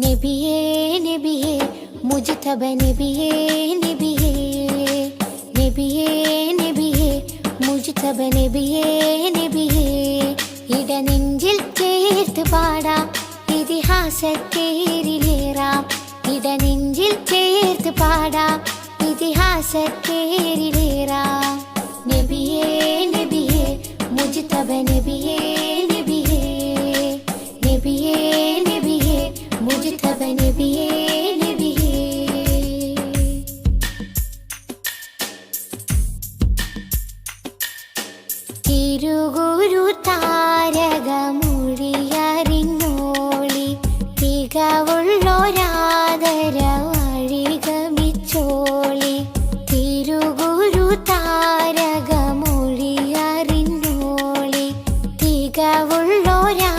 നബിയേ നബിയേ മുജ്തബ നബിയേ നബിയേ. നബിയേ നബിയേ മുജ്തബ നബിയേ നബിയേ. ഇടനെഞ്ചിൽ ചേർത്ത് പാടാം ഇതിഹാസത്തേരിലേറാം ഇടനെഞ്ചിൽ ചേർത്ത് പാടാം ഇതിഹാസത്തേരിലേറാം നബിയേ നബിയേ മുജ്തബ നബിയേ. തിരുഗുരു താരകമൊഴിയറിഞ്ഞോളി തികവുള്ളൊരാദര വഴികമിച്ചോളി തിരുഗുരു താരകമൊഴിയറിഞ്ഞോളി തികവുള്ളൊരാ